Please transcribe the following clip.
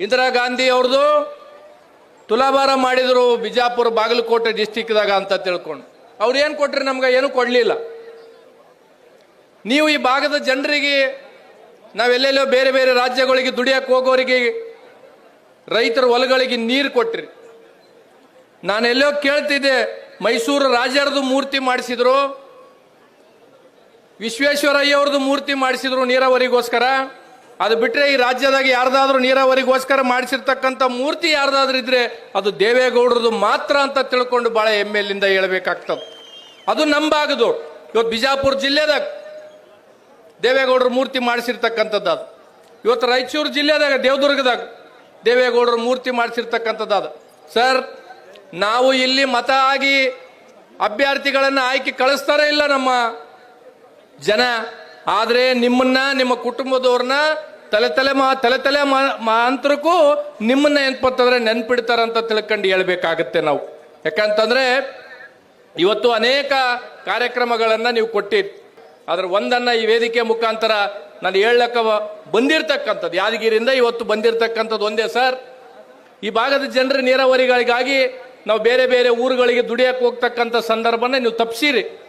ಇಂದಿರಾ ಗಾಂಧಿ ಅವ್ರದ್ದು ತುಲಾಭಾರ ಮಾಡಿದರು ಬಿಜಾಪುರ ಬಾಗಲಕೋಟೆ ಡಿಸ್ಟಿಕ್ದಾಗ ಅಂತ ತಿಳ್ಕೊಂಡು. ಅವ್ರು ಏನು ಕೊಟ್ರಿ ನಮ್ಗೆ? ಏನು ಕೊಡಲಿಲ್ಲ. ನೀವು ಈ ಭಾಗದ ಜನರಿಗೆ ನಾವೆಲ್ಲೆಲ್ಲೋ ಬೇರೆ ಬೇರೆ ರಾಜ್ಯಗಳಿಗೆ ದುಡಿಯಕ್ಕೆ ಹೋಗೋರಿಗೆ, ರೈತರ ಹೊಲಗಳಿಗೆ ನೀರು ಕೊಟ್ರಿ. ನಾನೆಲ್ಲೋ ಕೇಳ್ತಿದ್ದೆ, ಮೈಸೂರು ರಾಜರದು ಮೂರ್ತಿ ಮಾಡಿಸಿದ್ರು. ವಿಶ್ವೇಶ್ವರಯ್ಯ ಅವ್ರದ್ದು ಮೂರ್ತಿ ಮಾಡಿಸಿದ್ರು ನೀರಾವರಿಗೋಸ್ಕರ. ಅದು ಬಿಟ್ಟರೆ ಈ ರಾಜ್ಯದಾಗ ಯಾರ್ದಾದ್ರೂ ನೀರಾವರಿಗೋಸ್ಕರ ಮಾಡಿಸಿರ್ತಕ್ಕಂಥ ಮೂರ್ತಿ ಯಾರ್ದಾದ್ರೂ ಇದ್ರೆ ಅದು ದೇವೇಗೌಡರದು ಮಾತ್ರ ಅಂತ ತಿಳ್ಕೊಂಡು ಬಹಳ ಹೆಮ್ಮೆಲಿಂದ ಹೇಳ್ಬೇಕಾಗ್ತದೆ. ಅದು ನಂಬಾಗದು. ಇವತ್ತು ಬಿಜಾಪುರ ಜಿಲ್ಲೆದಾಗ ದೇವೇಗೌಡರ ಮೂರ್ತಿ ಮಾಡಿಸಿರ್ತಕ್ಕಂಥದ್ದು ಅದು. ಇವತ್ತು ರಾಯಚೂರು ಜಿಲ್ಲೆದಾಗ, ದೇವದುರ್ಗದಾಗ ದೇವೇಗೌಡರ ಮೂರ್ತಿ ಮಾಡಿಸಿರ್ತಕ್ಕಂಥದ್ದು ಅದು ಸರ್, ನಾವು ಇಲ್ಲಿ ಮತ ಆಗಿ ಅಭ್ಯರ್ಥಿಗಳನ್ನು ಆಯ್ಕೆ ಕಳಿಸ್ತಾರ ಇಲ್ಲ ನಮ್ಮ ಜನ? ಆದರೆ ನಿಮ್ಮನ್ನ, ನಿಮ್ಮ ಕುಟುಂಬದವ್ರನ್ನ ತಲೆ ತಲೆ ಮಾ, ತಲೆ ತಲೆ ಮಾ ಮಾಂತ್ರಕ್ಕೂ ನಿಮ್ಮನ್ನ ಏನ್ಪತ್ತಂದ್ರೆ ನೆನ್ಪಿಡ್ತಾರಂತ ತಿಳ್ಕೊಂಡು ಹೇಳ್ಬೇಕಾಗತ್ತೆ ನಾವು. ಯಾಕಂತಂದ್ರೆ ಇವತ್ತು ಅನೇಕ ಕಾರ್ಯಕ್ರಮಗಳನ್ನ ನೀವು ಕೊಟ್ಟಿರಿ. ಆದ್ರೆ ಒಂದನ್ನ ಈ ವೇದಿಕೆ ಮುಖಾಂತರ ನಾನು ಹೇಳಕ್ಕ ಬಂದಿರ್ತಕ್ಕಂಥದ್ದು. ಯಾದಗಿರಿಯಿಂದ ಇವತ್ತು ಬಂದಿರತಕ್ಕಂಥದ್ದು ಒಂದೇ ಸರ್. ಈ ಭಾಗದ ಜನರ ನೀರಾವರಿಗಳಿಗಾಗಿ ನಾವು ಬೇರೆ ಬೇರೆ ಊರುಗಳಿಗೆ ದುಡಿಯಕ್ಕೆ ಹೋಗ್ತಕ್ಕಂಥ ಸಂದರ್ಭನ ನೀವು ತಪ್ಪಿಸಿರಿ